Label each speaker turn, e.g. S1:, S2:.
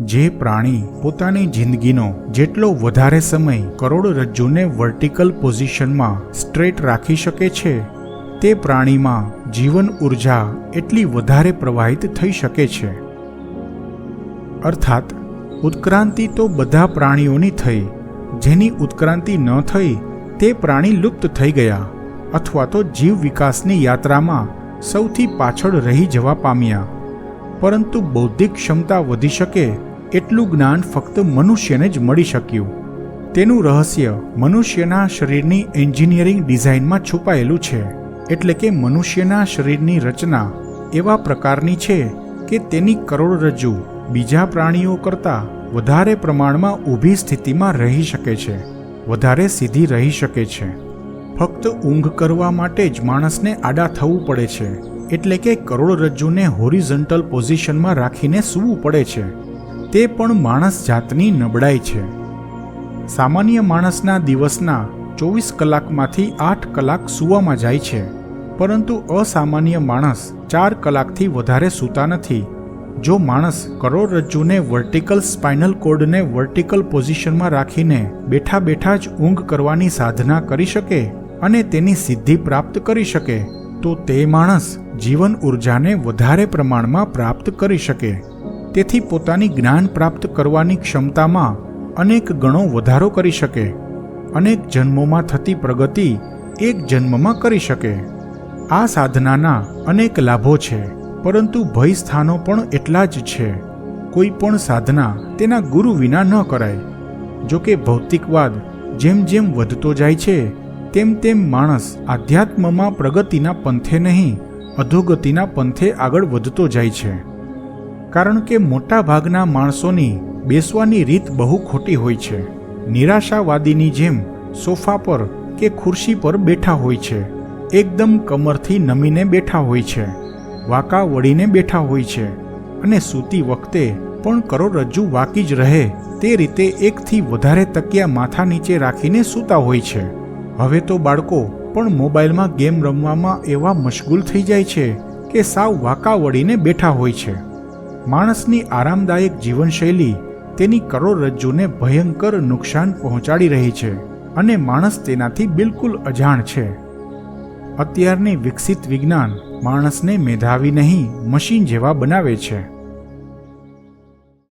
S1: જે પ્રાણી પોતાની જિંદગીનો જેટલો વધારે સમય કરોડરજ્જુને વર્ટિકલ પોઝિશનમાં સ્ટ્રેટ રાખી શકે છે, તે પ્રાણીમાં જીવન ઊર્જા એટલી વધારે પ્રવાહિત થઈ શકે છે. અર્થાત, ઉત્ક્રાંતિ તો બધા પ્રાણીઓની થઈ, જેની ઉત્ક્રાંતિ ન થઈ, તે પ્રાણી લુપ્ત થઈ ગયા, અથવા તો જીવ વિકાસની યાત્રામાં સૌથી પાછળ રહી જવા પામ્યા. પરંતુ બૌદ્ધિક ક્ષમતા વધી શકે એટલું જ્ઞાન ફક્ત મનુષ્યને જ મળી શક્યું. તેનું રહસ્ય મનુષ્યના શરીરની એન્જિનિયરિંગ ડિઝાઇનમાં છુપાયેલું છે. એટલે કે મનુષ્યના શરીરની રચના એવા પ્રકારની છે કે તેની કરોડરજ્જુ બીજા પ્રાણીઓ કરતાં વધારે પ્રમાણમાં ઊભી સ્થિતિમાં રહી શકે છે, વધારે સીધી રહી શકે છે. ફક્ત ઊંઘ કરવા માટે જ માણસને આડા થવું પડે છે, એટલે કે કરોડરજ્જુને હોરિઝન્ટલ પોઝિશનમાં રાખીને સૂવું પડે છે. તે પણ માણસ જાતની નબળાઈ છે. સામાન્ય માણસના દિવસના ચોવીસ કલાકમાંથી આઠ કલાક સૂવામાં જાય છે, પરંતુ અસામાન્ય માણસ ચાર કલાકથી વધારે સૂતા નથી. જો માણસ કરોડરજ્જુને વર્ટિકલ સ્પાઇનલ કોર્ડને વર્ટિકલ પોઝિશનમાં રાખીને બેઠા બેઠા જ ઊંઘ કરવાની સાધના કરી શકે અને તેની સિદ્ધિ પ્રાપ્ત કરી શકે, તો તે માણસ જીવન ઉર્જાને વધારે પ્રમાણમાં પ્રાપ્ત કરી શકે. તેથી પોતાની જ્ઞાન પ્રાપ્ત કરવાની ક્ષમતામાં અનેક ગણો વધારો કરી શકે. અનેક જન્મોમાં થતી પ્રગતિ એક જન્મમાં કરી શકે. આ સાધનાના અનેક લાભો છે, પરંતુ ભય સ્થાનો પણ એટલા જ છે. કોઈ પણ સાધના તેના ગુરુ વિના ન કરાય. જો કે ભૌતિકવાદ જેમ જેમ વધતો જાય છે, તેમ તેમ માણસ આધ્યાત્મમાં પ્રગતિના પંથે નહીં, અધોગતિના પંથે આગળ વધતો જાય છે. કારણ કે મોટાભાગના માણસોની બેસવાની રીત બહુ ખોટી હોય છે. નિરાશાવાદીની જેમ સોફા પર કે ખુરશી પર બેઠા હોય છે. એકદમ કમરથી નમીને બેઠા હોય છે. વાંકા વળીને બેઠા હોય છે. અને સૂતી વખતે પણ કરોડરજ્જુ વાકી જ રહે તે રીતે એકથી વધારે તકિયા માથા નીચે રાખીને સૂતા હોય છે. હવે તો બાળકો પણ મોબાઈલમાં ગેમ રમવામાં એવા મશગુલ થઈ જાય છે કે સાવ વાંકા વળીને બેઠા હોય છે. માણસની આરામદાયક જીવનશૈલી તેની કરોડરજ્જુને ભયંકર નુકસાન પહોંચાડી રહી છે અને માણસ તેનાથી બિલકુલ અજાણ છે. અત્યારની વિકસિત વિજ્ઞાન માણસને મેધાવી નહીં, મશીન જેવા બનાવે છે.